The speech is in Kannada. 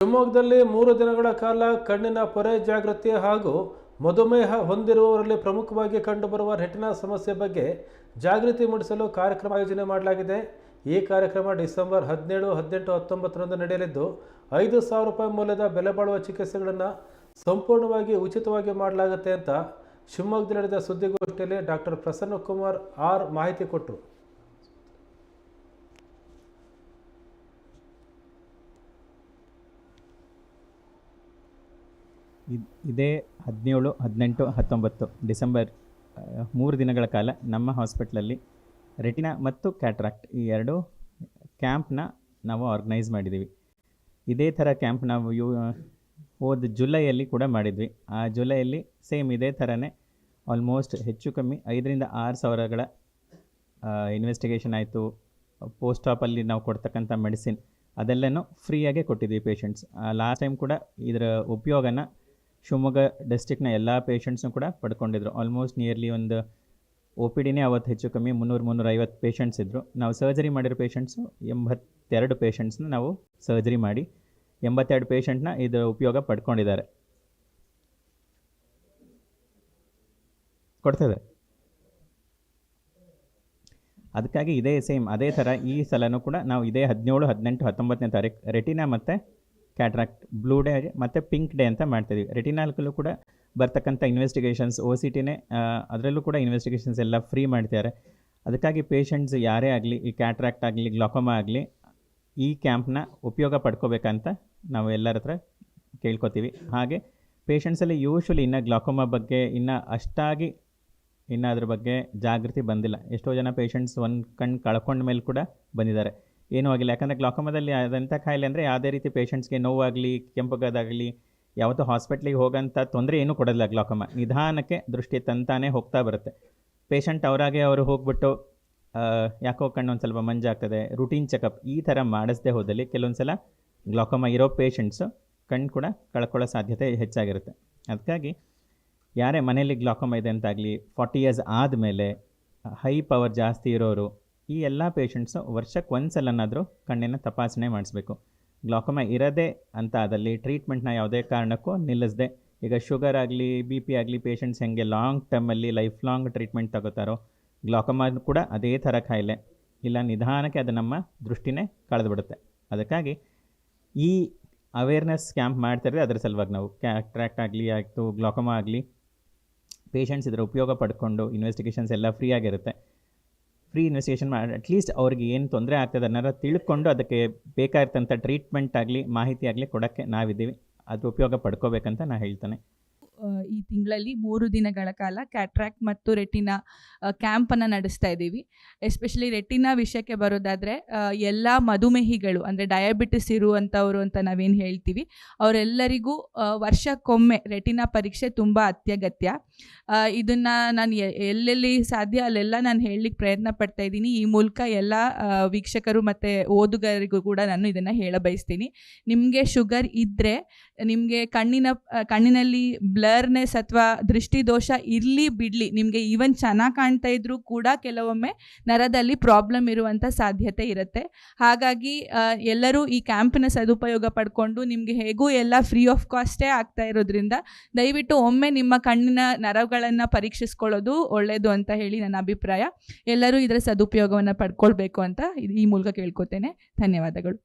ಶಿವಮೊಗ್ಗದಲ್ಲಿ ಮೂರು ದಿನಗಳ ಕಾಲ ಕಣ್ಣಿನ ಪೊರೆ ಜಾಗೃತಿ ಹಾಗೂ ಮಧುಮೇಹ ಹೊಂದಿರುವವರಲ್ಲಿ ಪ್ರಮುಖವಾಗಿ ಕಂಡುಬರುವ ರೆಟಿನಾ ಸಮಸ್ಯೆ ಬಗ್ಗೆ ಜಾಗೃತಿ ಮೂಡಿಸಲು ಕಾರ್ಯಕ್ರಮ ಆಯೋಜನೆ ಮಾಡಲಾಗಿದೆ. ಈ ಕಾರ್ಯಕ್ರಮ ಡಿಸೆಂಬರ್ ಹದಿನೇಳು, ಹದಿನೆಂಟು, ಹತ್ತೊಂಬತ್ತರಂದು ನಡೆಯಲಿದ್ದು, ಐದು ಸಾವಿರ ರೂಪಾಯಿ ಮೌಲ್ಯದ ಬೆಲೆ ಬಾಳುವ ಚಿಕಿತ್ಸೆಗಳನ್ನು ಸಂಪೂರ್ಣವಾಗಿ ಉಚಿತವಾಗಿ ಮಾಡಲಾಗುತ್ತೆ ಅಂತ ಶಿವಮೊಗ್ಗದಲ್ಲಿ ನಡೆದ ಸುದ್ದಿಗೋಷ್ಠಿಯಲ್ಲಿ ಡಾಕ್ಟರ್ ಪ್ರಸನ್ನಕುಮಾರ್ ಆರ್ ಮಾಹಿತಿ ಕೊಟ್ಟರು ಇದ್- ಹದಿನೇಳು, ಹದಿನೆಂಟು, ಹತ್ತೊಂಬತ್ತು ಡಿಸೆಂಬರ್ ಮೂರು ದಿನಗಳ ಕಾಲ ನಮ್ಮ ಹಾಸ್ಪಿಟ್ಲಲ್ಲಿ ರೆಟಿನಾ ಮತ್ತು ಕ್ಯಾಟ್ರಾಕ್ಟ್ ಈ ಎರಡು ಕ್ಯಾಂಪ್ನ ನಾವು ಆರ್ಗನೈಸ್ ಮಾಡಿದ್ದೀವಿ. ಇದೇ ಥರ ಕ್ಯಾಂಪ್ ನಾವು ಯು ಹೋದ ಜುಲೈಯಲ್ಲಿ ಕೂಡ ಮಾಡಿದ್ವಿ. ಆ ಜುಲೈಯಲ್ಲಿ ಸೇಮ್ ಇದೇ ಥರನೇ ಆಲ್ಮೋಸ್ಟ್ ಹೆಚ್ಚು ಕಮ್ಮಿ ಐದರಿಂದ ಆರು ಸಾವಿರಗಳ ಇನ್ವೆಸ್ಟಿಗೇಷನ್ ಆಯಿತು. ಪೋಸ್ಟ್ ಆಪಲ್ಲಿ ನಾವು ಕೊಡ್ತಕ್ಕಂಥ ಮೆಡಿಸಿನ್ ಅದೆಲ್ಲನೂ ಫ್ರೀಯಾಗೆ ಕೊಟ್ಟಿದ್ವಿ ಪೇಷಂಟ್ಸ್. ಲಾಸ್ಟ್ ಟೈಮ್ ಕೂಡ ಇದರ ಉಪಯೋಗನ ಶಿವಮೊಗ್ಗ ಡಿಸ್ಟಿಕ್ನ ಎಲ್ಲ ಪೇಷಂಟ್ಸ್ನೂ ಕೂಡ ಪಡ್ಕೊಂಡಿದ್ರು. ಆಲ್ಮೋಸ್ಟ್ ನಿಯರ್ಲಿ ಒಂದು ಒ ಪಿ ಡಿನೇ ಅವತ್ತು ಹೆಚ್ಚು ಕಮ್ಮಿ ಮುನ್ನೂರು ಮುನ್ನೂರ ಐವತ್ತು ಪೇಷಂಟ್ಸ್ ಇದ್ದರು ನಾವು ಸರ್ಜರಿ ಮಾಡಿರೋ ಪೇಷಂಟ್ಸು ಎಂಬತ್ತೆರಡು ಪೇಷಂಟ್ಸ್ನ ನಾವು ಸರ್ಜರಿ ಮಾಡಿ ಎಂಬತ್ತೆರಡು ಪೇಷಂಟ್ನ ಇದು ಉಪಯೋಗ ಪಡ್ಕೊಂಡಿದ್ದಾರೆ. ಕೊಡ್ತದೆ. ಅದಕ್ಕಾಗಿ ಇದೇ ಸೇಮ್ ಅದೇ ಥರ ಈ ಸಲನೂ ಕೂಡ ನಾವು ಇದೇ ಹದಿನೇಳು, ಹದಿನೆಂಟು, ಹತ್ತೊಂಬತ್ತನೇ ತಾರೀಕು ರೆಟಿನಾ ಮತ್ತು ಕ್ಯಾಟ್ರಾಕ್ಟ್ ಬ್ಲೂ ಡೇ ಮತ್ತು ಪಿಂಕ್ ಡೇ ಅಂತ ಮಾಡ್ತಾಯಿದ್ವಿ ರೆಟಿನಾಲ್ಕಲ್ಲೂ ಕೂಡ ಬರ್ತಕ್ಕಂಥ ಇನ್ವೆಸ್ಟಿಗೇಷನ್ಸ್ ಓ ಸಿ ಟಿನೇ ಅದರಲ್ಲೂ ಕೂಡ ಇನ್ವೆಸ್ಟಿಗೇಷನ್ಸ್ ಎಲ್ಲ ಫ್ರೀ ಮಾಡ್ತಿದ್ದಾರೆ ಅದಕ್ಕಾಗಿ ಪೇಷಂಟ್ಸ್ ಯಾರೇ ಆಗಲಿ, ಈ ಕ್ಯಾಟ್ರಾಕ್ಟ್ ಆಗಲಿ ಗ್ಲಾಕೋಮಾ ಆಗಲಿ, ಈ ಕ್ಯಾಂಪ್ನ ಉಪಯೋಗ ಪಡ್ಕೋಬೇಕಂತ ನಾವು ಎಲ್ಲರ ಹತ್ರ ಕೇಳ್ಕೊತೀವಿ. ಹಾಗೆ ಪೇಷಂಟ್ಸಲ್ಲಿ ಯೂಶ್ವಲಿ ಇನ್ನು ಗ್ಲಾಕೋಮಾ ಬಗ್ಗೆ ಇನ್ನು ಅಷ್ಟಾಗಿ ಇನ್ನು ಅದ್ರ ಬಗ್ಗೆ ಜಾಗೃತಿ ಬಂದಿಲ್ಲ. ಎಷ್ಟೋ ಜನ ಪೇಷಂಟ್ಸ್ ಒಂದು ಕಣ್ಣು ಕಳ್ಕೊಂಡ ಮೇಲೆ ಕೂಡ ಬಂದಿದ್ದಾರೆ. ಏನೂ ಆಗಿಲ್ಲ. ಯಾಕಂದರೆ ಗ್ಲಾಕೋಮದಲ್ಲಿ ಅದಂಥ ಕಾಯಿಲೆ ಅಂದರೆ ಯಾವುದೇ ರೀತಿ ಪೇಷಂಟ್ಸ್ಗೆ ನೋವಾಗಲಿ, ಕೆಂಪುಗದಾಗಲಿ, ಯಾವತ್ತೂ ಹಾಸ್ಪಿಟ್ಲಿಗೆ ಹೋಗೋಂಥ ತೊಂದರೆ ಏನೂ ಕೊಡೋದಿಲ್ಲ ಗ್ಲಾಕೋಮ ನಿಧಾನಕ್ಕೆ ದೃಷ್ಟಿ ತಂತಾನೇ ಹೋಗ್ತಾ ಬರುತ್ತೆ. ಪೇಷಂಟ್ ಅವರಾಗೆ ಅವರು ಹೋಗ್ಬಿಟ್ಟು ಯಾಕೋ ಕಣ್ಣು ಒಂದು ಸ್ವಲ್ಪ ಮಂಜಾಗ್ತದೆ ರುಟೀನ್ ಚೆಕಪ್ ಈ ಥರ ಮಾಡಿಸದೆ ಹೋದಲ್ಲಿ ಕೆಲವೊಂದು ಸಲ ಗ್ಲಾಕೋಮ ಇರೋ ಪೇಷಂಟ್ಸು ಕಣ್ಣು ಕೂಡ ಕಳ್ಕೊಳ್ಳೋ ಸಾಧ್ಯತೆ ಹೆಚ್ಚಾಗಿರುತ್ತೆ. ಅದಕ್ಕಾಗಿ ಯಾರೇ ಮನೆಯಲ್ಲಿ ಗ್ಲಾಕೋಮ ಇದೆ ಅಂತಾಗಲಿ ಫಾರ್ಟಿ ಇಯರ್ಸ್ ಆದಮೇಲೆ ಹೈ ಪವರ್ ಜಾಸ್ತಿ ಇರೋರು ಈ ಎಲ್ಲ ಪೇಷಂಟ್ಸು ವರ್ಷಕ್ಕೆ ಒಂದು ಸಲನಾದರೂ ಕಣ್ಣಿನ ತಪಾಸಣೆ ಮಾಡಿಸ್ಬೇಕು. ಗ್ಲಾಕೋಮಾ ಇರೋದೇ ಅಂತ ಅದರಲ್ಲಿ ಟ್ರೀಟ್ಮೆಂಟ್ನ ಯಾವುದೇ ಕಾರಣಕ್ಕೂ ನಿಲ್ಲಿಸದೆ. ಈಗ ಶುಗರ್ ಆಗಲಿ ಬಿ ಪಿ ಆಗಲಿ ಪೇಷಂಟ್ಸ್ ಹೆಂಗೆ ಲಾಂಗ್ ಟರ್ಮಲ್ಲಿ ಲೈಫ್ ಲಾಂಗ್ ಟ್ರೀಟ್ಮೆಂಟ್ ತಗೋತಾರೋ ಗ್ಲಾಕೋಮಾ ಕೂಡ ಅದೇ ಥರ ಕಾಯಿಲೆ ಇಲ್ಲ, ನಿಧಾನಕ್ಕೆ ಅದು ನಮ್ಮ ದೃಷ್ಟಿನೇ ಕಳೆದುಬಿಡುತ್ತೆ. ಅದಕ್ಕಾಗಿ ಈ ಅವೇರ್ನೆಸ್ ಕ್ಯಾಂಪ್ ಮಾಡ್ತಿದ್ರೆ ಅದರ ಸಲುವಾಗಿ ನಾವು. ಕ್ಯಾಟ್ರಾಕ್ಟ್ ಆಗಲಿ ಆಯಿತು ಗ್ಲಾಕೋಮಾ ಆಗಲಿ ಪೇಷಂಟ್ಸ್ ಇದರ ಉಪಯೋಗ ಪಡ್ಕೊಂಡು ಇನ್ವೆಸ್ಟಿಗೇಷನ್ಸ್ ಎಲ್ಲ ಫ್ರೀ ಆಗಿರುತ್ತೆ. ಫ್ರೀ ಇನ್ವೆಸ್ಟಿಗೇಷನ್ ಮಾಡಿ ಅಟ್ಲೀಸ್ಟ್ ಅವ್ರಿಗೆ ಏನು ತೊಂದರೆ ಆಗ್ತದೆ ಅನ್ನೋದು ತಿಳ್ಕೊಂಡು ಅದಕ್ಕೆ ಬೇಕಾಗಿರ್ತಂಥ ಟ್ರೀಟ್ಮೆಂಟ್ ಆಗಲಿ, ಮಾಹಿತಿ ಆಗಲಿ ಕೊಡೋಕ್ಕೆ ನಾವಿದ್ದೀವಿ. ಅದು ಉಪಯೋಗ ಪಡ್ಕೋಬೇಕಂತ ನಾನು ಹೇಳ್ತಾನೆ. ಈ ತಿಂಗಳಲ್ಲಿ ಮೂರು ದಿನಗಳ ಕಾಲ ಕ್ಯಾಟ್ರಾಕ್ಟ್ ಮತ್ತು ರೆಟಿನಾ ಕ್ಯಾಂಪನ್ನು ನಡೆಸ್ತಾ ಇದ್ದೀವಿ. ಎಸ್ಪೆಷಲಿ ರೆಟಿನಾ ವಿಷಯಕ್ಕೆ ಬರೋದಾದರೆ ಎಲ್ಲ ಮಧುಮೇಹಿಗಳು, ಅಂದರೆ ಡಯಾಬಿಟಿಸ್ ಇರುವಂಥವರು ಅಂತ ನಾವೇನು ಹೇಳ್ತೀವಿ, ಅವರೆಲ್ಲರಿಗೂ ವರ್ಷಕ್ಕೊಮ್ಮೆ ರೆಟಿನಾ ಪರೀಕ್ಷೆ ತುಂಬ ಅತ್ಯಗತ್ಯ. ಇದನ್ನು ನಾನು ಎಲ್ಲೆಲ್ಲಿ ಸಾಧ್ಯ ಅಲ್ಲೆಲ್ಲ ನಾನು ಹೇಳಲಿಕ್ಕೆ ಪ್ರಯತ್ನ ಪಡ್ತಾ ಇದ್ದೀನಿ. ಈ ಮೂಲಕ ಎಲ್ಲ ವೀಕ್ಷಕರು ಮತ್ತು ಓದುಗರಿಗೂ ಕೂಡ ನಾನು ಇದನ್ನು ಹೇಳ ಬಯಸ್ತೀನಿ. ನಿಮಗೆ ಶುಗರ್ ಇದ್ದರೆ ನಿಮಗೆ ಕಣ್ಣಿನ ಕಣ್ಣಿನಲ್ಲಿ ಕಣ್ಣಿನಲ್ಲಿ ಬ್ಲರ್ನೆಸ್ ಅಥವಾ ದೃಷ್ಟಿದೋಷ ಇರಲಿ ಬಿಡಲಿ, ನಿಮಗೆ ಈವನ್ ಚೆನ್ನಾಗಿ ಕಾಣ್ತಾ ಇದ್ರೂ ಕೂಡ ಕೆಲವೊಮ್ಮೆ ನರದಲ್ಲಿ ಪ್ರಾಬ್ಲಮ್ ಇರುವಂಥ ಸಾಧ್ಯತೆ ಇರುತ್ತೆ. ಹಾಗಾಗಿ ಎಲ್ಲರೂ ಈ ಕ್ಯಾಂಪಿನ ಸದುಪಯೋಗ ಪಡ್ಕೊಂಡು ನಿಮಗೆ ಹೇಗೂ ಎಲ್ಲ ಫ್ರೀ ಆಫ್ ಕಾಸ್ಟೇ ಆಗ್ತಾ ಇರೋದ್ರಿಂದ ದಯವಿಟ್ಟು ಒಮ್ಮೆ ನಿಮ್ಮ ಕಣ್ಣಿನ ನರಗಳನ್ನು ಪರೀಕ್ಷಿಸ್ಕೊಳ್ಳೋದು ಒಳ್ಳೆಯದು ಅಂತ ಹೇಳಿ ನನ್ನ ಅಭಿಪ್ರಾಯ. ಎಲ್ಲರೂ ಇದರ ಸದುಪಯೋಗವನ್ನು ಪಡ್ಕೊಳ್ಬೇಕು ಅಂತ ಈ ಮೂಲಕ ಕೇಳ್ಕೊತೇನೆ. ಧನ್ಯವಾದಗಳು.